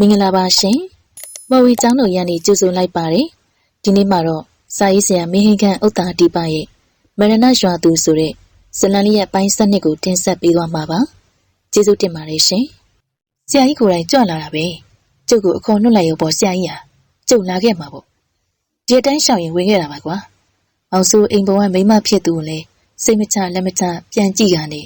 မင်္ဂလာပါရှင်။မော်ဝီကျောင်းတော်ရန်နေကြိုဆိုလိုက်ပါတယ်။ဒီနေ့မှာတော့စာရေးဆရာမင်းဟင်ခန့်ဥတ္တာတိပရဲ့မရဏရွာသူဆိုတဲ့ဇလန်လေးရဲ့ပိုင်းစနစ်ကိုတင်ဆက်ပေးသွားမှာပါ။ကျေးဇူးတင်ပါတယ်ရှင်။ဆရာကြီးကိုယ်တိုင်ကြွလာတာပဲ။ကျုပ်ကိုအခေါ်နှုတ်လိုက်ရောပေါ့ဆရာကြီးဟာကျုပ်လာခဲ့မှာပေါ့။ဒီအတိုင်းရှောင်ရင်ဝင်ခဲ့တာပါကွာ။အောင်စုအိမ်ပေါ်ကမိမဖြစ်သူကိုလည်းစိတ်မချလက်မချပြန်ကြည့်ကနေ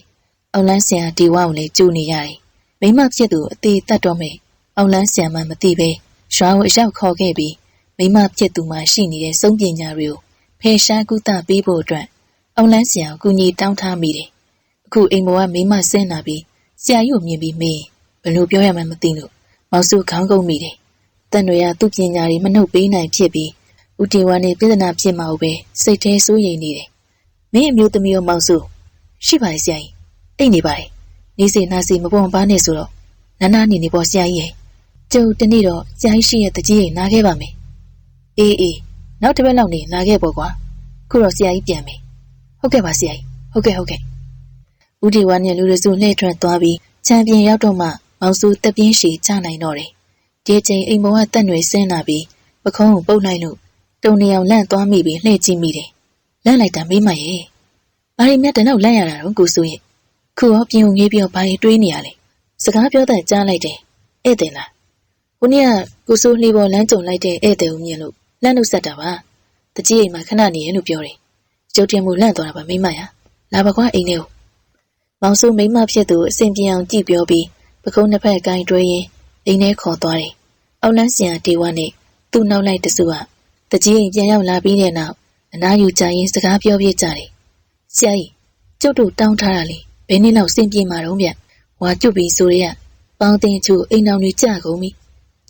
အောင်လန်းဆရာဒီဝါကိုလည်းကြိုနေရတယ်။မိမဖြစ်သူအသေးတတ်တော့မယ်။ အောင်လန်းဆရာမှမသိပဲရွာကိုအရောက်ခေါ်ခဲ့ပြီးမိမဖြစ်သူမှရှိနေတဲ့စုံပညာတွေကိုဖယ်ရှားကုသပေးဖို့အတွက်အောင်လန်းဆရာကိုကူညီတောင်းထားမိတယ်။အခုအိမ်ပေါ်ကမိမဆင်းလာပြီးဆရာကြီးကိုမြင်ပြီးမေးဘယ်လိုပြောရမှန်းမသိလို့မောင်စုခေါင်းကုန်မိတယ်။တန်တွေကသူ့ပညာတွေမနှုတ်ပေးနိုင်ဖြစ်ပြီးဦးတီဝါနဲ့ပြည်နာဖြစ်မှာပဲစိတ်ထဲစိုးရိမ်နေတယ်။မင်းအမျိုးသမီးရောမောင်စုရှိပါရဲ့ဆရာကြီးအိတ်နေပါတယ်။နေစီနာစီမပေါ်ပါနဲ့ဆိုတော့နာနာနေနေပေါ်ဆရာကြီးရဲ့ ကျုပ်တနေ့တော့ဆရာကြီးရှိရဲ့တကြီးရင်နားခဲ့ပါမယ်။အေးအေးနောက်တစ်ပတ်လောက်နေနားခဲ့ပေါ့ကွာ။ခုတော့ဆရာကြီးပြန်ပြီ။ဟုတ်ကဲ့ပါဆရာကြီး။ဟုတ်ကဲ့ဟုတ်ကဲ့။ဦးဒီဝါနဲ့လူရစုလှည့်ထွက်သွားပြီးချန်ပီယံရောက်တော့မှမောင်စုတက်ပြင်းရှည်ချနိုင်တော့တယ်။ဒီအချိန်အိမ်ပေါ်ကတက်ຫນွေဆင်းလာပြီးပခုံးကိုပုတ်လိုက်လို့တုံနေအောင်လန့်သွားမိပြီးလှည့်ကြည့်မိတယ်။လန့်လိုက်တာမေးမရဲ့။ဘာရီမြတ်တနောက်လန့်ရတာတော့ကိုစုရဲ့။ခုရောပြင်ုံငေးပြီးတော့ဘာရီတွေးနေရလဲ။စကားပြောတဲ့ကြားလိုက်တယ်။ဧည့်သည်လား။ ခုနေ့ကကိုစိုးလှီပေါ်လမ်းကြုံလိုက်တဲ့ဧည့်သည်ကိုမြင်လို့လန့်လို့ဆက်တာပါ။တကြီးအိမ်မှာခဏနေရင်လို့ပြောတယ်။ကျုပ်တင်မှုလန့်သွားတာပါမိမရ။လာပါကွာအိမ်ထဲကို။မောင်စိုးမိမဖြစ်သူအစဉ်ပြေအောင်ကြည့်ပြောပြီးပကုံးနှစ်ဖက်ကိုင်းတွဲရင်အိမ်ထဲခေါ်သွားတယ်။အောက်လန်းဆရာတေဝါနဲ့သူ့နောက်လိုက်တစုကတကြီးအိမ်ပြန်ရောက်လာပြီးတဲ့နောက်အနားယူကြရင်စကားပြောပြကြတယ်။ဆရာကြီးကျုပ်တို့တောင်းထားတာလေဘယ်နည်းလောက်စင်ပြေမှာတော့ဗျ။ဝါကျွတ်ပြီးဆိုရရပေါင်းတင်ချူအိမ်တော်တွေကြာကုန်ပြီ။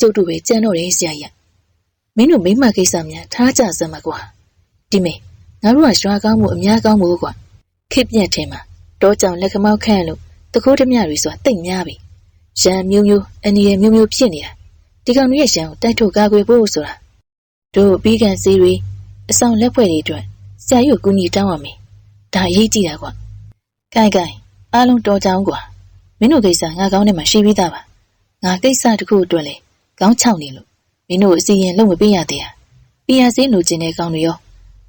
ကျုပ်တို့ပဲကြမ်းတော့တယ်ဆရာကြီး။မင်းတို့မိမကိစ္စများထားကြစမ်းပါကွာ။ဒီမေငါတို့ကရွာကောင်းမှုအများကောင်းမှုကွာ။ခိပြက်ထဲမှာတော့ကြောင်လက်ခမောက်ခန့်လို့တခိုးဓမြတွေဆိုတာတိတ်များပြီ။ရန်မျိုးမျိုးအနီရမျိုးမျိုးဖြစ်နေတာ။ဒီကောင်တွေရဲ့ရန်ကိုတိုက်ထုတ်ကာကွယ်ဖို့ဆိုတာတို့ပြီးကန်စီတွေအဆောင်လက်ဖွဲ့တွေအတွက်ဆရာကြီးကိုကူညီတောင်းရမယ်။ဒါအရေးကြီးတာကွာ။ကိုင်ကိုင်အားလုံးတော်ကြောင်းကွာ။မင်းတို့ကိစ္စငါကောင်းထဲမှာရှိပြီးသားပါ။ငါကိစ္စတခုအတွက်လေ ကောင်းချောက်နေလို့မင်းတို့အစီရင်လုံးမပေးရသေးတာ။ပြရစင်းလိုချင်တဲ့ကောင်းတွေရော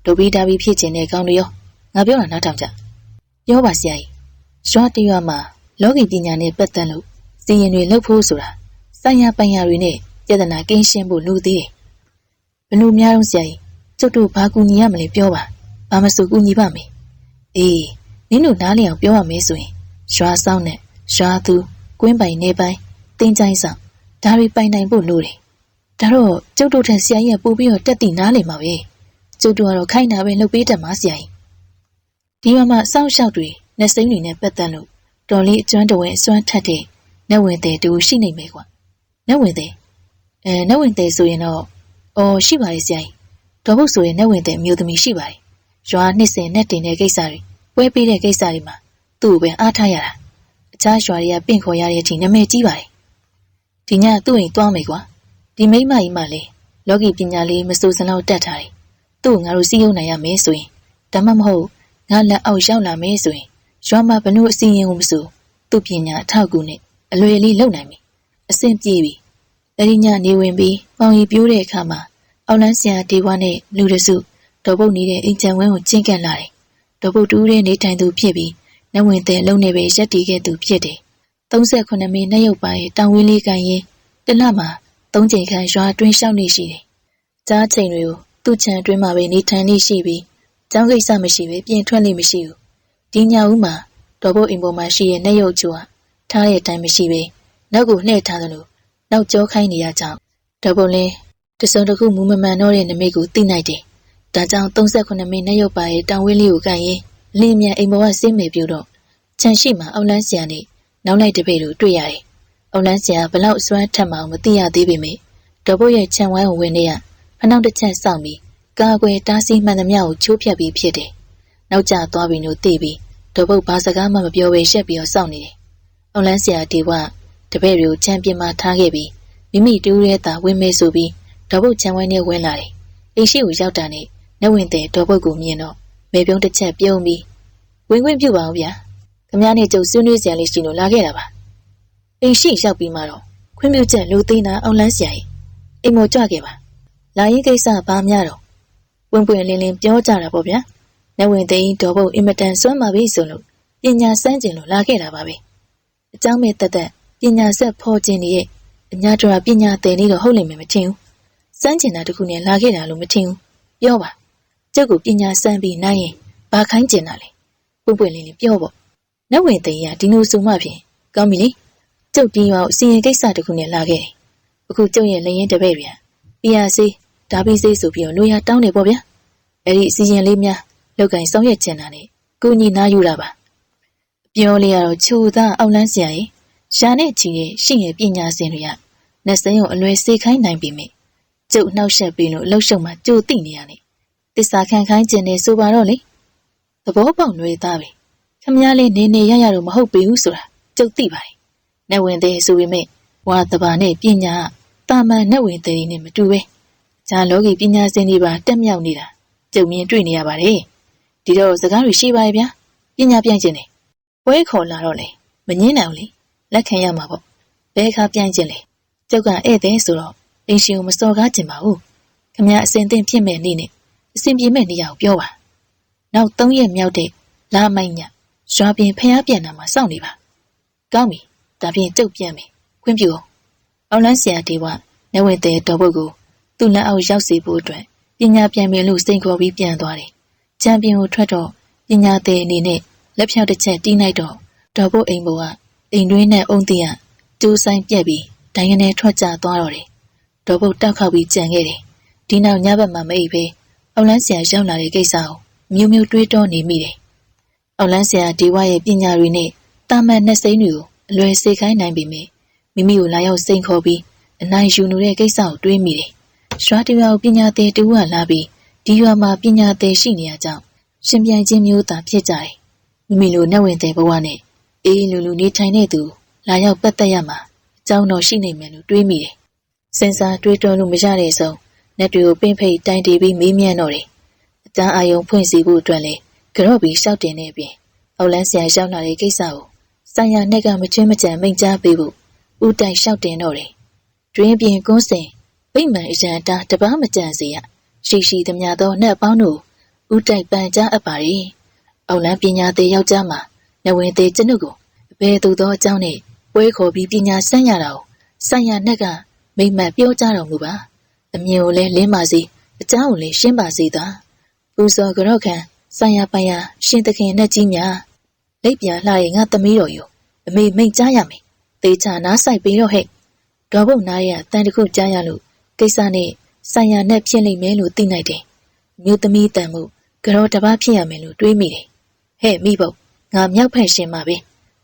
ဒုပိတာပြီးဖြစ်ချင်တဲ့ကောင်းတွေရောငါပြောတာနားထောင်ကြ။ပြောပါဆရာကြီး။ရွာတရွာမှာလောကီပညာနဲ့ပတ်သက်လို့စီရင်တွေလှုပ်ဖို့ဆိုတာဆိုင်ရာပိုင်ရာတွေနဲ့ပြဿနာကင်းရှင်းဖို့လိုသေးတယ်။ဘလို့များတော့ဆရာကြီးကျုပ်တို့ဘာကူညီရမလဲပြောပါ။ဘာမဆိုကူညီပါမယ်။အေးနင်းတို့နားလည်အောင်ပြောရမယ်ဆိုရင်ရွာဆောင်နဲ့ရွာသူကွင်းပိုင်နေပိုင်တင်းချိုင်းဆောင် ဒါတွေပိုင်နိုင်ဖို့လိုတယ်။ဒါတော့ကျုပ်တို့ထက်ဆရာကြီးကပို့ပြီးတော့တက်တည်နားလည်မှာပဲ။ကျုပ်တို့ကတော့ခိုင်းတာပဲလှုပ်ပေးတတ်မှာဆရာကြီး။ဒီမှာမှစောင့်ရှောက်တွေနဲ့စိမ့်တွေနဲ့ပတ်သက်လို့တော်လေးအကျွမ်းတဝဲအစွမ်းထက်တဲ့နတ်ဝင်တဲ့တူရှိနေမယ်ကွာနတ်ဝင်တဲ့အဲနတ်ဝင်တဲ့ဆိုရင်တော့အော်ရှိပါရဲ့ဆရာကြီးတော်ဘုတ်ဆိုရင်နတ်ဝင်တဲ့အမျိုးသမီးရှိပါတယ်ရွာနှစ်စဉ်နဲ့တင်တဲ့ကိစ္စတွေပွဲပေးတဲ့ကိစ္စတွေမှာသူ့ကိုပဲအားထားရတာအခြားရွာတွေကပင့်ခေါ်ရတဲ့အချိန်နာမည်ကြီးပါတယ် ဒီညသူ့အိမ်သွားမယ်ကွာဒီမိမကြီးမှလည်းလောကီပညာလေးမစိုးစလောက်တက်ထားတယ်သူ့ကိုငါတို့စီးရုံနိုင်ရမယ်ဆိုရင်ဒါမှမဟုတ်ငါလက်အောက်ရောက်လာမယ်ဆိုရင်ရွာမှာဘလို့အစီရင်ကိုမစိုးသူ့ပညာအထောက်အကူနဲ့အလွယ်လေးလုပ်နိုင်ပြီအဆင်ပြေပြီအဲဒီညနေဝင်ပြီးပေါင်ရီပြိုးတဲ့အခါမှာအောက်လန်းဆရာဒေဝနဲ့လူရစုဒေါ်ပုတ်နေတဲ့အိမ်ချံဝင်းကိုကျင့်ကပ်လာတယ်ဒေါ်ပုတ်တူးတဲ့နေထိုင်သူဖြစ်ပြီးနတ်ဝင်တဲ့အလုံးနဲ့ပဲရက်တည်ခဲ့သူဖြစ်တယ် 38မိနစ်ရုပ်ပါရဲ့တောင်ဝင်းလေးကန်ရင်တလမှာ၃ချိန်ခန့်ရွာတွင်းလျှောက်နေရှိတယ်ကြားချိန်တွေကိုသူ့ခြံအတွင်းမှာပဲနေထိုင်နေရှိပြီးကျောင်းကိစ္စမရှိပဲပြင်ထွက်နေမရှိဘူးဒီညဦးမှာဒေါ်ပုတ်အိမ်ပေါ်မှာရှိတဲ့နတ်ရုပ်ကျိုးဟာထားတဲ့အတိုင်းမရှိပဲနောက်ကိုလှည့်ထားသလိုနောက်ကျောခိုင်းနေရကြောင်းဒေါ်ပုတ်လင်းတစုံတစ်ခုမူမမှန်တော့တဲ့နမိတ်ကိုသိနိုင်တယ်။ဒါကြောင့်38မိနစ်ရုပ်ပါရဲ့တောင်ဝင်းလေးကိုကန်ရင်လင်းမြန်အိမ်ပေါ်ကဆင်းမေပြူတော့ခြံရှိမှာအောက်လန်းဆရာနဲ့ နောက်လိုက်တပည့်တို့တွေ့ရတယ်။အောက်လန်းဆရာဘလောက်အစွမ်းထက်မှမသိရသေးပေမဲ့ဒေါ်ပုတ်ရဲ့ခြံဝိုင်းကိုဝင်နေရဖနောက်တစ်ချက်စောင့်ပြီးကာကွယ်တားဆီးမှန်သမျှကိုချိုးဖျက်ပြီးဖြစ်တယ်။နောက်ကျသွားပြီလို့သိပြီးဒေါ်ပုတ်ဘာစကားမှမပြောဘဲရှက်ပြီးတော့စောင့်နေတယ်။အောက်လန်းဆရာဒီကတပည့်တွေကိုချန်ပီယံမှာထားခဲ့ပြီးမိမိတူးရဲတာဝင်မဲဆိုပြီးဒေါ်ပုတ်ချန်ဝိုင်းနဲ့ဝင်လာတယ်။အိမ်ရှိကိုရောက်တာနဲ့နတ်ဝင်တဲ့ဒေါ်ပုတ်ကိုမြင်တော့မေပြုံးတစ်ချက်ပြုံးပြီးဝင်ခွင့်ပြုပါဦးဗျာ။ ခမည်းနဲ့ကျုပ်ဆွေးနွေးစရာလေးရှိလို့လာခဲ့တာပါ။အိမ်ရှိရောက်ပြီးမှတော့ ခွင့်ပြုချက်လူသိနာအောင်လန်းဆရာကြီးအိမ်မောကြခဲ့ပါလာရင်ကိစ္စဘာများတော့ပွင့်ပွင့်လင်းလင်းပြောကြတာပေါ့ဗျာနဝင်သိန်းတော်ဘုတ်အင်မတန်စွမ်းပါပြီဆိုလို့ပညာစမ်းကျင်လို့လာခဲ့တာပါပဲအเจ้าမဲ့တက်တက်ပညာဆက်ဖော်ကျင်နေရဲ့အညာတော်ပညာသင်နေတော့ဟုတ်လိမ့်မယ်မထင်ဘူးစမ်းကျင်တာတခုနဲ့လာခဲ့တာလို့မထင်ဘူးပြောပါကျုပ်ကပညာစမ်းပြီးနိုင်ရင်ဘာခိုင်းကျင်တာလဲပွင့်ပွင့်လင်းလင်းပြောပေါ့ နဝင်သိန်းကဒီလိုဆိုမှဖြင့်ကောင်းပြီလေကျုပ်ဒီရွာကိုစီရင်ကိစ္စတခုနဲ့လာခဲ့တယ်အခုကျုပ်ရဲ့လရင်တပည့်ပြန် PRC ဒါပြီးစိတ်ဆိုပြီးတော့လူရတောင်းနေပေါ့ဗျာအဲ့ဒီအစီရင်လေးများလောက်ကင်ဆောင်ရွက်ချင်တာနဲ့ကိုညီနာယူတာပါပြောလေးကတော့ခြူသားအောက်လန်းစရာကြီးရှာနဲ့ချီရဲ့ရှိရဲ့ပညာစင်တွေကနှစင်းကိုအလွယ်စေခိုင်းနိုင်ပြီမိကျုပ်နှောက်ရှက်ပြီးလို့လှုပ်ရှုံမှကြိုတိနေရနေတစ္ဆာခံခိုင်းကျင်နေဆိုပါတော့လေသဘောပေါက်နှွေသားပဲ ခမည်းလေးနေနေရရတော့မဟုတ်ပြီဘူးဆိုတာကျုပ်သိပါတယ်နေဝင်သေးဆိုပေမဲ့ဝါတဘာနဲ့ပညာတာမန်နဲ့ဝင်သေးနဲ့မတူပဲဂျာလောကီပညာရှင်တွေပါတက်မြောက်နေတာကြုံမြင်တွေ့နေရပါတယ်ဒီတော့စကားတွေရှိပါရဲ့ဗျာပညာပြိုင်ခြင်းနေပွဲခေါ်လာတော့လေမငင်းနိုင်ဘူးလေလက်ခံရမှာပေါ့ဘဲခါပြိုင်ခြင်းလေကျုပ်ကဧည့်သည်ဆိုတော့အင်းရှင်ကိုမစော်ကားခြင်းပါဘူးခမရအစင်သင့်ဖြစ်မဲ့နေ့နဲ့အစင်ပြေမဲ့နေရာကိုပြောပါနောက်၃ရက်မြောက်တဲ့လာမိုက်ည ရွာပြင်ဖျားပြန်တာမှာစောင့်နေပါကောင်းပြီဒါဖြင့်ကျုပ်ပြန်မယ်ခွင့်ပြုအောင်အောင်လန်းဆရာဒီဝနေဝင်တဲ့တော်ဘုတ်ကိုသူ့လက်အောက်ရောက်စေဖို့အတွက်ပညာပြန်ပင်လို့စိန်ခေါ်ပြီးပြန်သွားတယ်ချန်ပီယံကိုထွက်တော့ပညာသည်အနေနဲ့လက်ဖြောက်တစ်ချက်တီးလိုက်တော့တော်ဘုတ်အိမ်ပေါ်ကအိမ်တွင်းနဲ့အုံးတီးကကျိုးဆိုင်ပြက်ပြီးဒိုင်ကနေထွက်ကျသွားတော့တယ်တော်ဘုတ်တောက်ခောက်ပြီးကြံခဲ့တယ်ဒီနောက်ညဘက်မှမအိပ်ပဲအောင်လန်းဆရာရောက်လာတဲ့ကိစ္စကိုမျိုးမျိုးတွေးတောနေမိတယ် အောင်လန်းဆရာဒီဝရဲ့ပညာတွေနဲ့တာမန်နှစ်စိမ့်တွေကိုအလွယ်စေခိုင်းနိုင်ပေမယ့်မိမိကိုလာရောက်စိန်ခေါ်ပြီးအနိုင်ယူနေတဲ့ကိစ္စကိုတွေးမိတယ်။ရွာတရွာကိုပညာသည်တူကလာပြီးဒီရွာမှာပညာသည်ရှိနေရကြောင်းရှင်ပြိုင်ခြင်းမျိုးသာဖြစ်ကြတယ်။မိမိလိုနဲ့ဝင်တဲ့ဘဝနဲ့အေးလူလူနေထိုင်တဲ့သူလာရောက်ပတ်သက်ရမှာအကြောင်းတော်ရှိနေမယ်လို့တွေးမိတယ်။စင်စာတွေးတောလို့မရတဲ့ဆုံးလက်တွေကိုပင့်ဖိတ်တိုင်တီးပြီးမေးမြန်းတော့တယ်။အတန်းအာယုံဖွင့်စီဖို့အတွက်လည်း ကြော့ပြီးရှောက်တင်နေပြင်အောက်လန်းဆရာရောက်လာတဲ့ကိစ္စကိုဆိုင်ရာနဲ့ကမချင်းမကြံမိန်ကြားပေးဖို့ဦးတိုင်လျှောက်တင်တော့တယ်။တွင်ပြင်ကွန်းစင်ဗိမ္မာန်အရန်တာတပားမကြံစေရရှိရှိသမျှသောနှက်ပေါင်းတို့ဦးတိုင်ပန်ကြားအပ်ပါရီ။အောက်လန်းပညာသေးယောက်ျားမှာနဝင်သေးကျွန်ုပ်ကိုအဘယ်သူသောအကြောင်းနဲ့ပွဲခေါ်ပြီးပညာဆန်းရတာကိုဆိုင်ရာနဲ့ကမိမ့်မှတ်ပြောကြတော်မူပါ။အမြင်ကိုလည်းလင်းပါစေအကြောင်းကိုလည်းရှင်းပါစေသာ။ပူဇော်ကြော့ခံ ဆိုင်ရာပိုင်ရာရှင်သခင်နဲ့ကြီးများလက်ပြလှရဲ့ငါသမီးတော်ယူအမေမိတ်ကြားရမယ်သေချာနားဆိုင်ပြီးတော့ဟဲ့ဒေါ်ဘုတ်နားရအတန်တခုကြားရလို့ကိစ္စနဲ့ဆိုင်ရာနဲ့ဖြစ်လိမ့်မယ်လို့သိနိုင်တယ်မျိုးသမီးတန်မှုကြောတပားဖြစ်ရမယ်လို့တွေးမိတယ်ဟဲ့မိဘငါမြောက်ဖက်ရှင်ပါပဲ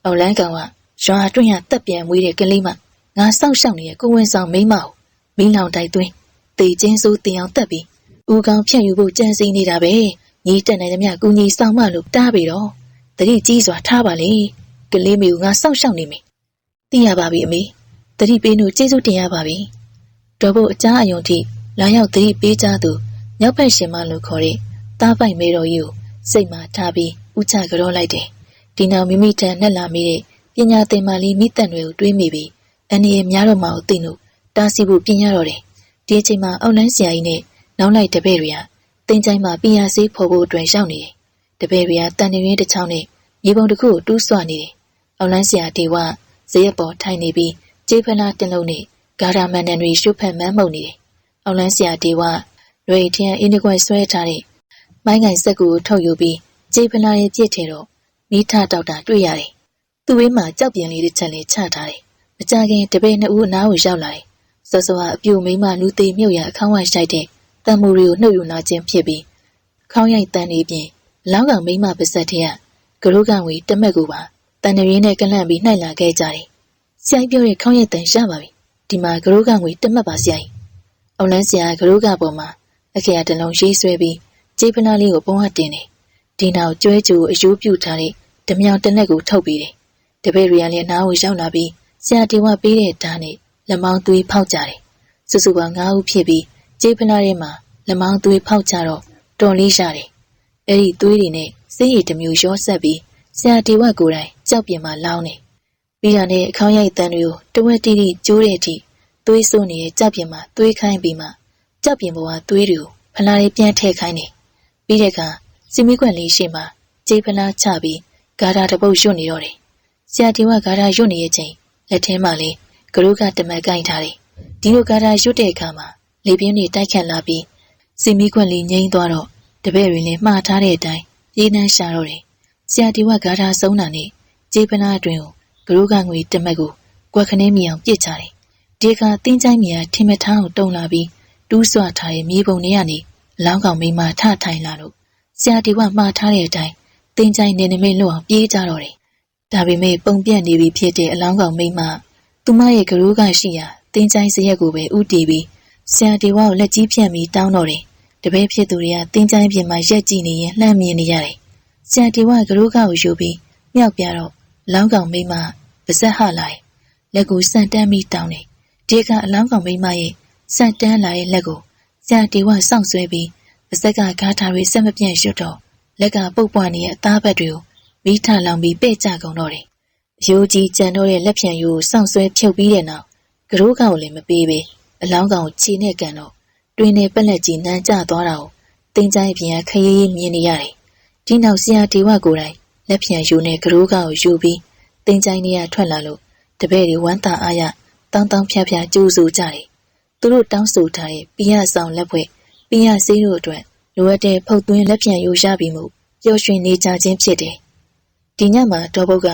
အော်လန်းကောင်ကရွာအတွင်းရတက်ပြန်မွေးတဲ့ကလေးမငါစောင့်ရှောက်နေတဲ့ကိုဝင်ဆောင်မိမကိုမင်းလောင်တိုက်သွင်းတေချင်းစိုးတင်အောင်တက်ပြီးဦးကောင်ဖြတ်ယူဖို့ကြံစည်နေတာပဲ ညီတက်နိုင်သမျှကူညီဆောင်မလို့တားပြီတော့တတိကြီးစွာထားပါလေကလေးမျိုးငါစောင့်ရှောက်နေမယ်သိရပါပြီအမေတတိပေးလို့ကျေးဇူးတင်ရပါပြီတော်ဖို့အကြားအယုံထိလာရောက်တတိပေးကြသူမြောက်ဖက်ရှင်မလို့ခေါ်တဲ့တားပိုက်မေတော်ကြီးကိုစိတ်မှာထားပြီးဥချကြောလိုက်တယ်ဒီနောက်မိမိထံနဲ့လာမိတဲ့ပညာသင်မှလေးမိသက်တွေကိုတွေးမိပြီးအနေရများတော့မှကိုသိလို့တားဆီးဖို့ပြင်ရတော့တယ်ဒီအချိန်မှာအောက်လန်းဆရာကြီးနဲ့နောက်လိုက်တပည့်တွေက တင်ချိုင်းမှာပညာစေးဖော်ဖို့အတွက်ရောက်နေတယ်တပည့်တွေကတန်နေရင်းတစ်ချောင်းနဲ့မြေပုံတစ်ခုကိုတူးဆွနေတယ်။အောင်လန်းဆရာဒေဝဇရက်ပေါ်ထိုင်နေပြီးကျေးဖလားတင်လုံးနဲ့ဂါရာမန်တန်တွေရှုပ်ဖက်မန်းမှုန်နေတယ်။အောင်လန်းဆရာဒေဝရွေထင်းအင်းဒီကွယ်ဆွဲထားတဲ့မိုင်းငိုင်ဆက်ကူကိုထုတ်ယူပြီးကျေးဖလားရဲ့ပြစ်ထဲတော့မိထတောက်တာတွေ့ရတယ်။သူ့ဝင်းမှာကြောက်ပြန်လေးတစ်ချက်လေးချထားတယ်။မကြခင်တပည့်နှစ်ဦးအနားကိုရောက်လာတယ်။စောစောကအပြူမိမလူသေးမြုပ်ရအခန်းဝိုင်းရှိုက်တဲ့ တံမူရီကိုနှုတ်ယူလာခြင်းဖြစ်ပြီးခေါင်းရိုက်တန်နေပြင်လောင်းကောင်မိမပါစက်ထဲကဂရုကံဝေတမက်ကိုပါတန်တရင်းနဲ့ကလန့်ပြီးနှိုက်လာခဲ့ကြတယ်။ဆရာကြီးပြောတဲ့ခေါင်းရက်တန်ရပါပြီ။ဒီမှာဂရုကံဝေတမက်ပါဆရာကြီး။အောင်လန်းဆရာဂရုကပေါ်မှာအခေရတလုံးရေးဆွဲပြီးကြေးဖလားလေးကိုပုံဟတင်တယ်။ဒီနောက်ကျွဲကျူအယိုးပြူထားတဲ့ဓမြောင်တနက်ကိုထုတ်ပြီးတယ်။တပည့်ရီရန်လည်းနားကိုရောက်လာပြီးဆရာတီဝပေးတဲ့ဓာတ်နဲ့လက်မောင်းသွေးဖောက်ကြတယ်။စုစုပေါင်း၅ဦးဖြစ်ပြီး ကြေးဖလားထဲမှာလက်မောင်းသွေးဖောက်ကြတော့တော်လေးရတယ်။အဲ့ဒီသွေးတွေနဲ့စိတ်ရည်တစ်မျိုးရောဆက်ပြီးဆရာတီဝက်ကိုယ်တိုင်ကြောက်ပြင်မှာလောင်းနေပြီးတာနဲ့အခေါင်းရိုက်တန်တွေကိုတဝက်တိတိကျိုးတဲ့အထိသွေးဆိုးနေတဲ့ကြောက်ပြင်မှာသွေးခိုင်းပြီးမှကြောက်ပြင်ပေါ်ကသွေးတွေကိုဖလားလေးပြန်ထည့်ခိုင်းတယ်ပြီးတဲ့အခါစီမီကွက်လေးရှိမှကြေးဖလားချပြီးဂါထာတစ်ပုတ်ရွတ်နေတော့တယ်ဆရာတီကဂါထာရွတ်နေတဲ့အချိန်လက်ထဲမှာလေဂရုကတမက်ကိုင်းထားတယ်ဒီလိုဂါထာရွတ်တဲ့အခါမှာ လေပြင်းတွေတိုက်ခတ်လာပြီးစီမီကွက်လေးငိမ့်သွားတော့တပည့်တွေလည်းမှားထားတဲ့အတိုင်းပြေးနှမ်းရှာတော့တယ်ဆရာတီကဂါထာဆုံးတာနဲ့ကြေးဖလားအတွင်ကိုဂရုကငွေတမက်ကိုကွက်ခနဲမြေအောင်ပြစ်ချတယ်ဒီအခါတင်းချိုင်းမြေကထင်မထမ်းအောင်တုံလာပြီးတူးဆွထားတဲ့မြေပုံတွေကနေလောင်းကောင်မိမထထိုင်လာတော့ဆရာတီကမှားထားတဲ့အတိုင်းတင်းချိုင်းနေနေမေလွတ်အောင်ပြေးကြတော့တယ်ဒါပေမဲ့ပုံပြက်နေပြီဖြစ်တဲ့အလောင်းကောင်မိမသူမရဲ့ကရိုးကရှိရာတင်းချိုင်းစရက်ကိုပဲဥတီပြီး ဆရာတီဝါကိုလက်ကြီးဖြန့်ပြီးတောင်းတော့တယ်တပည့်ဖြစ်သူတွေကတင်းချိုင်းပြင်မှာရက်ကြည့်နေရင်လှမ်းမြင်နေရတယ်ဆရာတီဝါကရိုးကကိုယူပြီးမြောက်ပြတော့လောင်းကောင်မိမပါဇက်ဟလိုက်လက်ကိုစန့်တန်းပြီးတောင်းတယ်ဒီကအလောင်းကောင်မိမရဲ့စန့်တန်းလာတဲ့လက်ကိုဆရာတီဝါစောင့်ဆွဲပြီးပါဇက်ကဂါထာတွေဆက်မပြန့်ရွတ်တော့လက်ကပုတ်ပွားနေတဲ့အသားဘက်တွေကိုမိထလောင်ပြီးပဲ့ကြကုန်တော့တယ်။ရိုးကြီးကြံတော့တဲ့လက်ဖြံရိုးကိုစောင့်ဆွဲဖြုတ်ပြီးတဲ့နောက်ကရိုးကောင်ကိုလည်းမပေးပဲ အလောင်းကောင်ကိုခြေနဲ့ကန်တော့တွင်နဲ့ပက်လက်ကြီးနမ်းကျသွားတာကိုတင်းချိုင်းပြင်ကခရီးမြင်နေရတယ်။ဒီနောက်ဆရာဒီဝကိုယ်တိုင်လက်ဖြံရိုးနဲ့ကရိုးကောင်ကိုယူပြီးတင်းချိုင်းနေရထွက်လာလို့တပည့်တွေဝမ်းသာအားရတောင်းတောင်းဖြားဖြားကြိုးဆိုကြတယ်။သူတို့တောင်းဆိုထားတဲ့ပြရဆောင်လက်ဖွဲ့ပြရစေးတို့အတွက်လိုအပ်တဲ့ဖုတ်သွင်းလက်ဖြံရိုးရပြီးမှုပျော်ရွှင်နေကြခြင်းဖြစ်တယ်။ဒီညမှာဒေါ်ဘုတ်က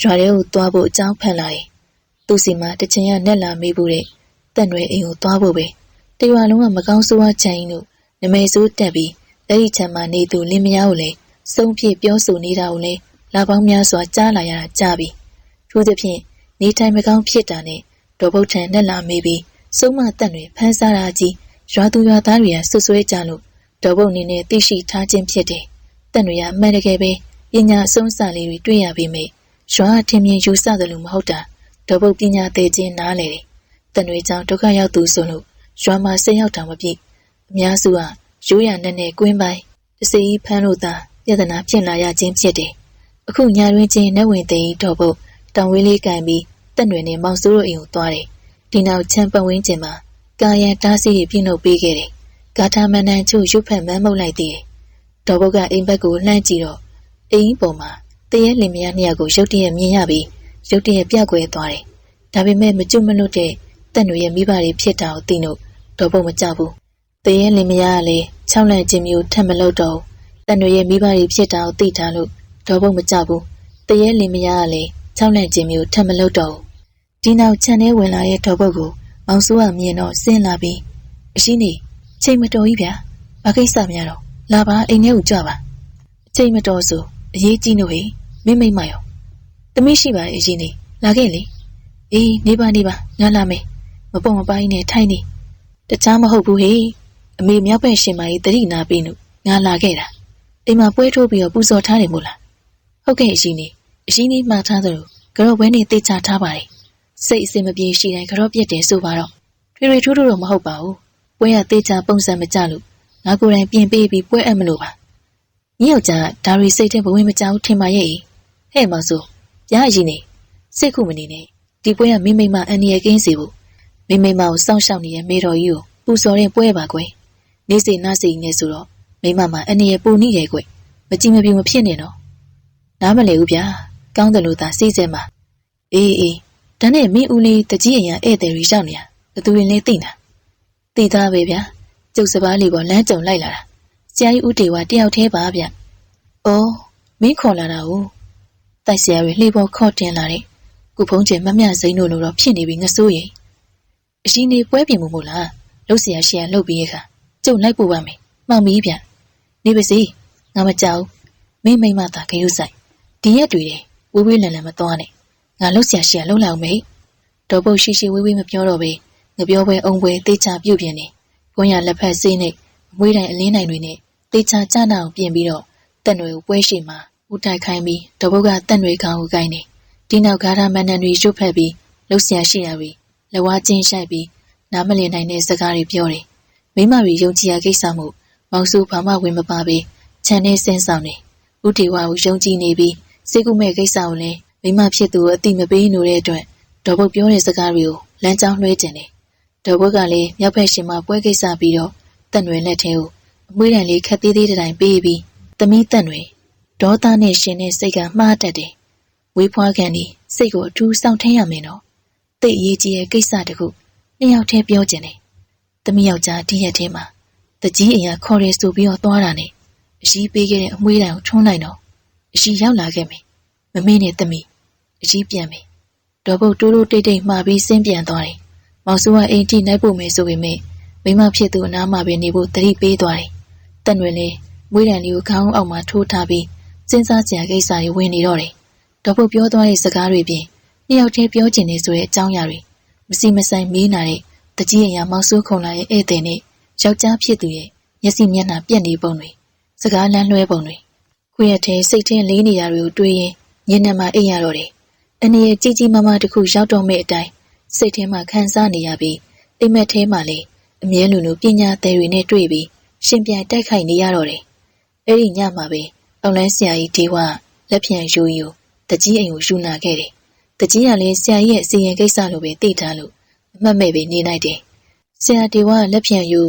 ရွာထဲကိုသွားဖို့အကြောင်းဖန်လာတယ်။သူစီမှာတချင်ရနဲ့လာမေးဖို့တဲ့ တက်ရွယ်အိမ်ကိုသွားဖို့ပဲ။တရွာလုံးကမကောင်းဆိုးဝါးချင်တို့နမဲဆိုးတက်ပြီးလက်ဒီချမ်းမှာနေသူလင်းမယားကိုလည်းစုံဖြစ်ပြောဆိုနေတာကိုလည်းလာပေါင်းများစွာကြားလာရတာကြားပြီ။ထို့သဖြင့်နေထိုင်မကောင်းဖြစ်တာနဲ့ဒေါ်ဘုတ်ထံနဲ့လာမေးပြီးစုံမတက်တွေဖမ်းစားတာကြီးရွာသူရွာသားတွေကဆွဆွဲကြလို့ဒေါ်ဘုတ်နေနဲ့သိရှိထားခြင်းဖြစ်တယ်။တက်တွေကအမှန်တကယ်ပဲပညာအဆုံးအစလေးတွေတွေ့ရပြီမေရွာထင်မြင်ယူဆသလိုမဟုတ်တာဒေါ်ဘုတ်ပညာသေးခြင်းနားလေတယ်။ တက်တွေကြောင့်ဒုက္ခရောက်သူဆိုလို့ရွာမှာဆက်ရောက်တာမပြည့်အများစုကရိုးရနဲ့နဲ့ကွင်းပိုင်းတစေကြီးဖမ်းလို့သာပြဿနာဖြစ်လာရခြင်းဖြစ်တယ်။အခုညာတွင်ချင်းနဲ့ဝင်သိဒေါ်ဘုတ်တောင်ဝင်းလေးကန်ပြီးတက်တွေနဲ့မောင်စိုးတို့အိမ်ကိုသွားတယ်။ဒီနောက်ချမ်းပတ်ဝင်းကျင်မှာကာယံတားဆီးတွေပြုလုပ်ပေးခဲ့တယ်။ဂါထာမန္တန်ချို့ရုပ်ဖက်မန်းမုတ်လိုက်သေးတယ်။ဒေါ်ဘုတ်ကအိမ်ဘက်ကိုလှမ်းကြည့်တော့အိမ်ပေါ်မှာတရဲလင်မယားနှစ်ယောက်ကိုရုတ်တရက်မြင်ရပြီးရုတ်တရက်ပြက်ကွဲသွားတယ်။ဒါပေမဲ့မကျွတ်မလွတ်တဲ့ တက်တွေရဲ့မိဘတွေဖြစ်တာကိုသိလို့ဒေါ်ဘုတ်မကြောက်ဘူး။တရဲလင်မယားကလည်းချောင်းလန့်ခြင်းမျိုးထက်မလို့တော့တက်တွေရဲ့မိဘတွေဖြစ်တာကိုသိထားလို့ဒေါ်ဘုတ်မကြောက်ဘူး။တရဲလင်မယားကလည်းချောင်းလန့်ခြင်းမျိုးထက်မလို့တော့ဒီနောက်ခြံထဲဝင်လာတဲ့ဒေါ်ဘုတ်ကိုမောင်စိုးကမြင်တော့ဆင်းလာပြီးအရှိနေချိန်မတော်ကြီးဗျာဘာကိစ္စများတော့လာပါအိမ်ထဲကိုကြွပါအချိန်မတော်ဆိုအရေးကြီးလို့ဟေမင်းမိမ့်မရောတမိရှိပါရဲ့အရင်နေလာခဲ့လေအေးနေပါနေပါငါလာမယ် မပုံမပိုင်းနဲ့ထိုင်နေတခြားမဟုတ်ဘူးဟေအမေမြောက်ဘက်ရှင်မကြီးတတိနာပေးလို့ငါလာခဲ့တာအိမ်မှာပွဲထိုးပြီးတော့ပူဇော်ထားတယ်မို့လားဟုတ်ကဲ့အရင်နေအရင်နေမှားထားသလိုကြော့ဝဲနေသိချထားပါတယ်စိတ်အစင်မပြေရှိတိုင်းကြော့ပြက်တယ်ဆိုပါတော့ထွေထွေထူးထူးတော့မဟုတ်ပါဘူးပွဲရသေးချာပုံစံမကြလို့ငါကိုယ်တိုင်ပြင်ပေးပြီးပွဲအပ်မလို့ပါညီယောက်ျားဒါရီစိတ်ထဲဘဝင်မကြောက်ထင်ပါရဲ့ဟဲ့မောင်ဆိုရအရင်နေစိတ်ခုမနေနဲ့ဒီပွဲကမိမိမအန်ဒီရဲ့ကင်းစီဖို့ မိမိမကိုစောင့်ရှောက်နေတဲ့မေတော်ကြီးကိုပူဇော်တဲ့ပွဲပါကွယ်နေစီနာစီနေဆိုတော့မိမမအန်ဒီရဲ့ပူနေရဲ့ကွယ်မကြည့်မပြူမဖြစ်နေတော့နားမလဲဘူးဗျာကောင်းတယ်လို့သာစိတ်စဲမှာအေးအေးဒါနဲ့မင်းဦးလေးတကြီးအရာဧည့်သည်တွေရောက်နေတာဘသူရင်လဲသိတာသိသားပဲဗျာကျုပ်စပားလေးပေါ်လမ်းကြုံလိုက်လာတာဆရာကြီးဦးတေဝတယောက်တည်းပါဗျ။အော်မင်းခေါ်လာတာကိုတိုက်ဆရာတွေလှေပေါ်ခေါ်တင်လာတဲ့ကုဖုံးကျင်မမြစိမ့်တို့လိုတော့ဖြစ်နေပြီငဆိုးရင် အရှင်နေပွဲပြင်မှုမို့လားလှုပ်ဆရာရှင်လှုပ်ပြီးရခါကျုပ်လိုက်ပို့ပါမယ်မှောင်မီးဗျနေပါစေငါမကြောက်မင်းမိမသာခရုဆိုင်ဒီရက်တွေတဲ့ဝေးဝေးလန်လန်မသွားနဲ့ငါလှုပ်ဆရာရှင်လှုပ်လောက်မေဒေါ်ပုတ်ရှိရှိဝေးဝေးမပြောတော့ပဲငပြောပွဲအုံပွဲတေးချပြုတ်ပြင်းနေဘုံရလက်ဖက်စေးနဲ့မွေးတိုင်အလင်းနိုင်တွေနဲ့တေးချကြနာအောင်ပြင်ပြီးတော့တက်နွယ်ကိုပွဲရှိမှာဦးတိုက်ခိုင်းပြီးတပုတ်ကတက်နွယ်ခေါင်းကိုကိုင်းနေဒီနောက်ဂါရမန်နန်တွေရွတ်ဖက်ပြီးလှုပ်ရှားရှိရပြီး လဝါချင်းရှိုက်ပြီးနားမလည်နိုင်တဲ့စကားတွေပြောတယ်မိမတွေယုံကြည်ရကိစ္စမှုမောင်စုဘာမှဝင်မပါပဲခြံထဲဆင်းဆောင်နေဦးတီဝါကိုယုံကြည်နေပြီးစေကုမဲ့ကိစ္စကိုလည်းမိမဖြစ်သူကိုအတိမပေးနိုတဲ့အတွက်ဒေါ်ဘုတ်ပြောတဲ့စကားတွေကိုလမ်းကြောင်းလွှဲကျင်တယ်ဒေါ်ဘုတ်ကလည်းမြောက်ဖက်ရှင်မှာပွဲကိစ္စပြီးတော့တက်နွယ်လက်ထဲကိုအမွှေးတံလေးခက်သေးသေးတိုင်ပေးပြီးသမီးတက်နွယ်ဒေါသနဲ့ရှင်တဲ့စိတ်ကမှားတတ်တယ်ဝေးဖွားခံဒီစိတ်ကိုအထူးစောင့်ထင်းရမယ်နော် တိတ်အရေးကြီးတဲ့ကိစ္စတခုနှစ်ယောက်တည်းပြောကျင်တယ်သမီးယောက်ျားဒီရက်ထဲမှာတကြီးအိမ်ကခေါ်ရဲဆိုပြီးတော့သွားတာနဲ့အရှိပေးခဲ့တဲ့အမွှေးတံကိုထုံးလိုက်တော့အရှိရောက်လာခဲ့မယ်မမေ့နဲ့သမီးအရှိပြန်မယ်ဒေါ်ဘုတ်တိုးတိုးတိတ်တိတ်မှာပြီးဆင်းပြန်သွားတယ်မောင်စုကအိမ်ထိနိုင်ဖို့မယ်ဆိုပေမဲ့မိမဖြစ်သူအနားမှာပဲနေဖို့တတိပေးသွားတယ်တက်နွယ်လေးမွေးတံလေးကိုခေါင်းအောက်မှာထိုးထားပြီးစဉ်းစားကြံကိစ္စတွေဝင်နေတော့တယ်ဒေါ်ဘုတ်ပြောသွားတဲ့စကားတွေပြင် နှစ်ယောက်တည်းပြောကျင်နေဆိုတဲ့အကြောင်းအရာတွေမစီမဆိုင်မေးနာတဲ့တကြီးအရာမောင်ဆိုးခုံလာရဲ့ဧည့်သည်နဲ့ယောက်ျားဖြစ်သူရဲ့မျက်စိမျက်နှာပြက်နေပုံတွေစကားလမ်းလွှဲပုံတွေခွေရထဲစိတ်ထဲလေးနေရတွေကိုတွေးရင်ညနေမှအိပ်ရတော့တယ်အနေရဲ့ကြီးကြီးမားမားတစ်ခုရောက်တော့မဲ့အတိုင်းစိတ်ထဲမှာခံစားနေရပြီးအိမ်မက်ထဲမှာလေအမြဲလူလူပညာသည်တွေနဲ့တွေ့ပြီးရှင်ပြိုင်တိုက်ခိုက်နေရတော့တယ်အဲ့ဒီညမှာပဲအောင်လန်းဆရာကြီးဒီဝလက်ဖြံယူယူတကြီးအိမ်ကိုယူနာခဲ့တယ် တကြီးကလည်းဆရာကြီးရဲ့စီရင်ကိစ္စလိုပဲသိထားလို့အမှတ်မဲ့ပဲနေလိုက်တယ်။ဆရာဒီဝကလက်ဖြံယူ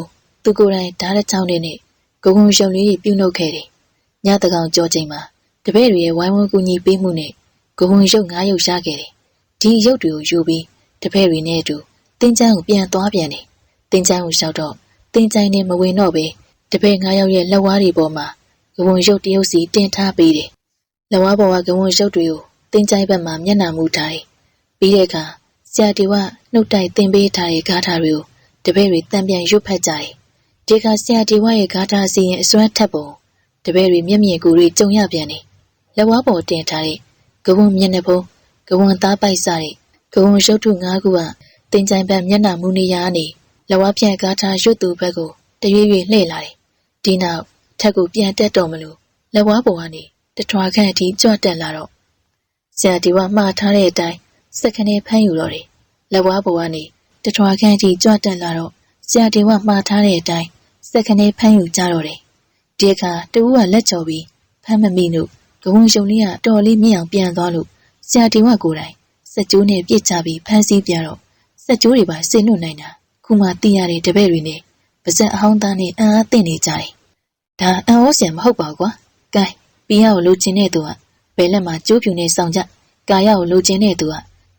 သူကိုယ်တိုင်ဓာတ်တစ်ချောင်းနဲ့ဂုံဂုံရုံလေးပြုတ်နှုတ်ခဲ့တယ်။ညတကောင်ကြောချိန်မှာတပည့်တွေရဲ့ဝိုင်းဝန်းကူညီပေးမှုနဲ့ဂုံဂုံရုပ်ငါးရုပ်ရခဲ့တယ်။ဒီရုပ်တွေကိုယူပြီးတပည့်တွေနဲ့အတူတင်းချမ်းကိုပြန်သွားပြန်တယ်။တင်းချမ်းကိုလျှောက်တော့တင်းချိုင်းနဲ့မဝင်တော့ပဲတပည့်ငါးယောက်ရဲ့လက်ဝါးတွေပေါ်မှာဂုံဂုံရုပ်တရုပ်စီတင်ထားပေးတယ်။လက်ဝါးပေါ်ကဂုံဂုံရုပ်တွေကို တင်းချိုင်းဘက်မှာမျက်နှာမူထားတယ်။ပြီးတဲ့အခါဆရာတီကနှုတ်တိုက်တင်ပေးထားတဲ့ဂါထာတွေကိုတပည့်တွေတံပြန်ရွတ်ဖတ်ကြတယ်။ဒီကဆရာတီဝရဲ့ဂါထာစီရင်အစွမ်းထက်ပုံတပည့်တွေမျက်မြင်ကိုယ်တွေကြုံရပြန်တယ်။လက်ဝါးပေါ်တင်ထားတဲ့ကဝုံမျက်နှာဖုံးကဝုံသားပိုက်စားတဲ့ကဝုံရုပ်ထု၅ခုကတင်ကြိုင်ဘက်မျက်နှာမူနေရကနေလက်ဝါးပြန်ဂါထာရွတ်သူဘက်ကိုတရွေ့ရွေ့လှည့်လာတယ်။ဒီနောက်ထက်ကိုပြန်တက်တော်မလို့လက်ဝါးပေါ်ကနေတထွာခန့်အထိကြွတက်လာတော့ ဆရာတီဝမှားထားတဲ့အတိုင်းစက္ကနဲ့ဖမ်းယူတော့တယ်။လက်ဝါးပေါ်ကနေတထွာခန့်ထိကြွတက်လာတော့ဆရာတီဝမှားထားတဲ့အတိုင်းစက္ကနဲ့ဖမ်းယူကြတော့တယ်။ဒီအခါတူကလက်ချော်ပြီးဖမ်းမမိလို့ဂဝုံရှုံလေးကတော်လေးမြင့်အောင်ပြန်သွားလို့ဆရာတီဝကိုယ်တိုင်စက်ကျိုးနဲ့ပြစ်ချပြီးဖမ်းဆီးပြတော့စက်ကျိုးတွေပါဆင်လွတ်နိုင်တာခုမှသိရတဲ့တပည့်တွေနဲ့ပါဇက်အဟောင်းသားနဲ့အံ့အားသင့်နေကြတယ်။ဒါအံ့ဩစရာမဟုတ်ပါဘူးကွာ။ကဲပီယာကိုလိုချင်တဲ့သူက ဘယ်လက်မှာကျိုးဖြူနဲ့စောင့်ကြ။ကာယကိုလိုချင်တဲ့သူက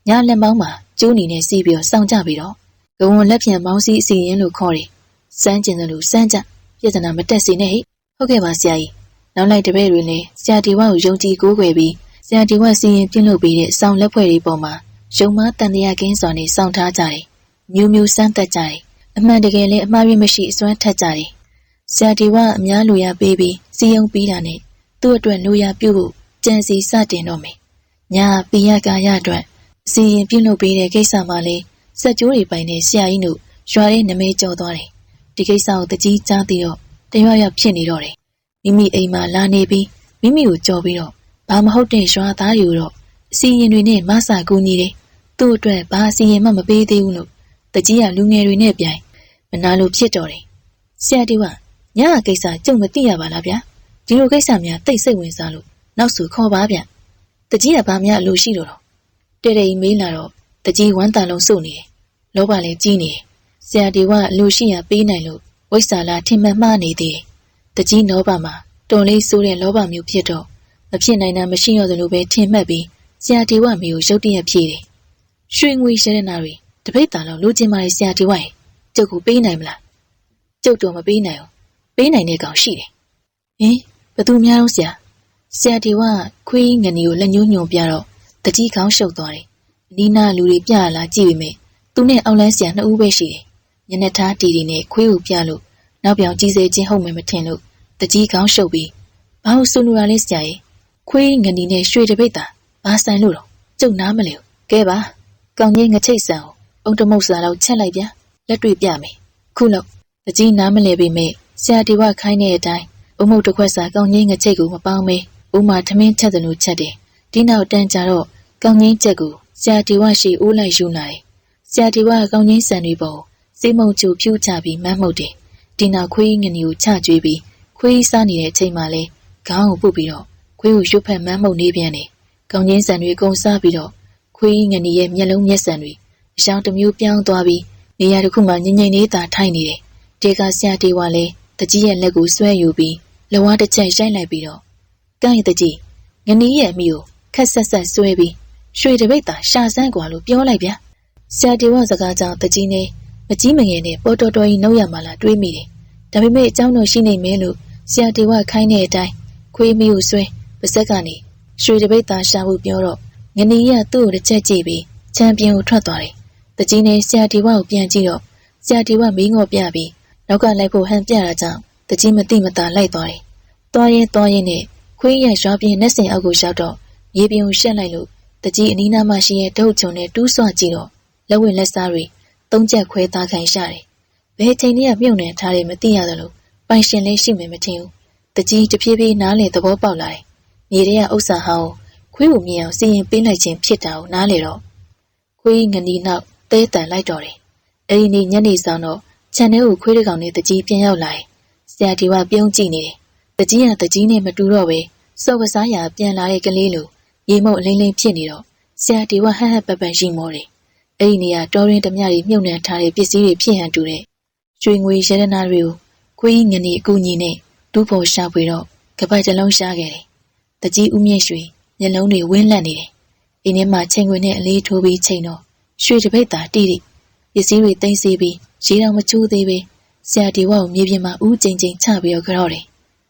ညလက်မောင်းမှာကျိုးနေနဲ့စီးပြီးတော့စောင့်ကြပြီးတော့ဂဝွန်လက်ဖြံမောင်းစီးအစီရင်လို့ခေါ်တယ်။စမ်းကျင်တယ်လို့စမ်းကြပြဿနာမတက်စေနဲ့ဟိ။ဟုတ်ကဲ့ပါဆရာကြီး။နောက်လိုက်တပည့်တွေလည်းဆရာတီဝကိုယုံကြည်ကိုးကွယ်ပြီးဆရာတီဝစီရင်ပြင်းလုပ်ပြီးတဲ့စောင့်လက်ဖွဲ့တွေပေါ်မှာယုံမတန်တရားကင်းစွာနဲ့စောင့်ထားကြတယ်။မျိုးမျိုးစမ်းသက်ကြတယ်။အမှန်တကယ်လည်းအမှားရမရှိအစွမ်းထက်ကြတယ်။ဆရာတီကအများလူရပေးပြီးစီယုံပြီးတာနဲ့သူ့အတွက်လူရပြုတ်ဖို့ ကြံစီစတင်တော့မယ်။ညာပီယကာရအတွက်အစီရင်ပြုတ်လုပ်ပေးတဲ့ကိစ္စမှာလေစက်ကြိုးတွေပိုင်တဲ့ဆရာကြီးတို့ရွာရဲ့နမဲကြော်သွားတယ်။ဒီကိစ္စကိုတကြီးကြားသိတော့တရွရွဖြစ်နေတော့တယ်။မိမိအိမ်မှာလာနေပြီးမိမိကိုကြော်ပြီးတော့ဘာမဟုတ်တဲ့ရွာသားတွေကိုတော့အစီရင်တွေနဲ့မဆာကူညီတယ်။သူ့အတွက်ဘာအစီရင်မှမပေးသေးဘူးလို့တကြီးကလူငယ်တွေနဲ့ပြိုင်မနာလို့ဖြစ်တော်တယ်။ဆရာတီကညအကိစ္စကြုံမသိရပါလားဗျာ။ဒီလိုကိစ္စများတိတ်စိတ်ဝင်စားလို့ နောက်ဆိုခေါ်ပါဗျ။တကြီးကဘာများအလိုရှိတော့တော့တဲ့တဲ့မေးလာတော့တကြီးဝမ်းတန်လုံးစုနေတယ်။လောဘလည်းကြီးနေတယ်။ဆရာတီကအလိုရှိရပေးနိုင်လို့ဝိဆာလာထင်မှန်မှားနေသေးတယ်။တကြီးလောဘမှာတော်လေးဆိုးတဲ့လောဘမျိုးဖြစ်တော့မဖြစ်နိုင်တာမရှိတော့သလိုပဲထင်မှတ်ပြီးဆရာတီဝမေကိုရုတ်တရက်ဖြေတယ်။ရွှေငွေရှရနာတွေတပိတ်တန်လောက်လိုချင်ပါလေဆရာတီဝရဲ့ကျုပ်ကိုပေးနိုင်မလား။ကျုပ်တော့မပေးနိုင်ဘူး။ပေးနိုင်တဲ့ကောင်ရှိတယ်။ဟင်ဘသူများတော့ဆရာ ဆရာတီဝခွေးငနီကိုလက်ညှိုးညွန်ပြတော့တကြီးကောင်းရှုပ်သွားတယ်။နီးနာလူတွေပြလာကြည့်ပေမဲ့သူနဲ့အောက်လန်းဆရာနှစ်ဦးပဲရှိတယ်။ညနေသားတီတီနဲ့ခွေးကိုပြလို့နောက်ပြောင်ကြီးစေခြင်းဟုတ်မယ်မထင်လို့တကြီးကောင်းရှုပ်ပြီးဘာလို့ဆွနူတာလဲဆရာကြီးခွေးငနီနဲ့ရွှေတပိတ်တာဘာဆိုင်လို့တော့ကျုပ်နားမလဲကဲပါကောင်းကြီးငချိတ်ဆန်ကိုအုံတမုတ်စာလောက်ချက်လိုက်ဗျာလက်တွေ့ပြမယ်ခုလောက်တကြီးနားမလဲပေမဲ့ဆရာတီဝခိုင်းတဲ့အတိုင်းအုံမုတ်တစ်ခွက်စာကောင်းကြီးငချိတ်ကိုမပေါင်းမေး ဥမာထမင်းချက်တယ်လို့ချက်တယ်ဒီနောက်တန်ကြတော့ကောင်းကြီးချက်ကိုဆရာတီဝရှိအိုးလိုက်ယူလာတယ်ဆရာတီဝကောင်းကြီးဆန်တွေပေါ်စေးမုံချူဖြူးချပြီးမမ်းမှုတ်တယ်ဒီနောက်ခွေးငနီကိုချကျွေးပြီးခွေးစားနေတဲ့အချိန်မှလဲခေါင်းကိုပုတ်ပြီးတော့ခွေးကိုရွတ်ဖက်မမ်းမှုတ်နေပြန်တယ်ကောင်းချင်းဆန်တွေကုံစားပြီးတော့ခွေးငနီရဲ့မျက်လုံးမျက်စံတွေအရှောင်းတစ်မျိုးပြောင်းသွားပြီးနေရာတစ်ခုမှငြိမ်ငြိမ်လေးသာထိုင်နေတယ်။တေကဆရာတေဝါလည်းတကြီးရဲ့လက်ကိုဆွဲယူပြီးလဝါတစ်ချက်ရိုက်လိုက်ပြီးတော့ ကန့်ရတကြီးငနီရဲ့အမိကိုခက်ဆက်ဆက်ဆွဲပြီးရွှေတပိတ်သာရှာစမ်းกว่าလို့ပြောလိုက်ဗျာ။ဆရာတေဝါစကားကြောင့်တကြီးနဲ့မကြီးမငယ်နဲ့ပေါ်တော်တော်ကြီးနှုတ်ရမှလာတွေးမိတယ်။ဒါပေမဲ့အเจ้าတို့ရှိနေမယ်လို့ဆရာတေဝါခိုင်းတဲ့အတိုင်းခွေးမီကိုဆွဲပါဆက်ကနေရွှေတပိတ်သာရှာဖို့ပြောတော့ငနီရသူ့ကိုတစ်ချက်ကြည့်ပြီးချန်ပီယံကိုထွက်သွားတယ်။တကြီးနဲ့ဆရာဒီဝကိုပြန်ကြည့်တော့ဆရာဒီဝမင်းငေါ်ပြပြီးနောက်ကလိုက်ဖို့ဟန်ပြတာကြောင့်တကြီးမတိမတာလိုက်သွားတယ်။သွားရင်သွားရင်နဲ့ ခွေးရရွာပြင်းနှက်စင်အောက်ကိုရောက်တော့မြေပြင်ကိုရှက်လိုက်လို့တကြီးအနီးနားမှာရှိရဲ့ဒုတ်ချုံနဲ့တူးဆွကြည့်တော့လက်ဝင်လက်စားတွေသုံးချက်ခွဲသားခိုင်ရှာတယ်။ဘယ်ချိန်တည်းကမြုပ်နေထားတယ်မသိရသလိုပိုင်ရှင်လေးရှိမယ်မထင်ဘူး။တကြီးတဖြည်းဖြည်းနားလေသဘောပေါက်လာတယ်။မြေထဲကဥစ္စာဟောင်းခွေးကိုမြင်အောင်စီရင်ပေးလိုက်ခြင်းဖြစ်တာကိုနားလေတော့ခွေးငနီနောက်သဲတန်လိုက်တော့တယ်။အဲဒီနေ့ညနေဆောင်တော့ခြံထဲကိုခွေးတစ်ကောင်နဲ့တကြီးပြန်ရောက်လာတယ်။ဆရာဒီဝပြုံးကြည့်နေတယ်။ တကြီးကတကြီးနဲ့မတူတော့ပဲစော့ကစားရာပြန်လာတဲ့ကလေးလိုရေမုတ်အလင်းလင်းဖြစ်နေတော့ဆရာဒီဝဟဟပပရှိမောတယ်။အဲဒီနေရာတော်ရင်းဓမြတွေမြုပ်နှံထားတဲ့ပစ္စည်းတွေဖြစ်ဟန်တူတဲ့ရွှေငွေရတနာတွေကိုခွေးငနီအကူကြီးနဲ့တူးဖို့ရှာဖွေတော့ကပတ်တစ်လုံးရှာခဲ့တယ်။တကြီးဦးမြင့်ရွှေမျက်လုံးတွေဝင်းလန့်နေတယ်။အိမ်ထဲမှာချိန်ခွင်နဲ့အလေးထိုးပြီးချိန်တော့ရွှေတပိတ်သာတိတိပစ္စည်းတွေသိမ်းဆည်းပြီးရေတောင်မချိုးသေးပဲဆရာဒီဝကိုမြေပြင်မှာဦးကျိန်ကျိန်ချပြီးတော့ကြောက်တယ်။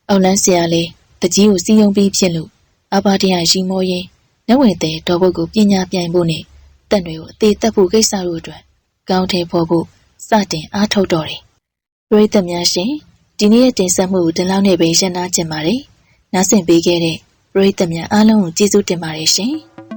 အောက်လန်းဆရာလေးတကြီးကိုစီယုံပြီးဖြစ်လို့အဘာတရားရှိမောရင်နဝေတဲ့တော်ဘုတ်ကိုပညာပြိုင်ဖို့နဲ့တက်တွေကိုအသေးတက်ဖို့ကိစ္စတို့အတွက်ကောင်းထဲပေါ်ဖို့စတင်အားထုတ်တော်တယ်။ပရိသတ်များရှင်ဒီနေ့ရဲ့တင်ဆက်မှုကိုဒီလောက်နဲ့ပဲရှင်းနာကျင်ပါတယ်။နားဆင်ပေးခဲ့တဲ့ပရိသတ်များအားလုံးကိုကျေးဇူးတင်ပါတယ်ရှင်။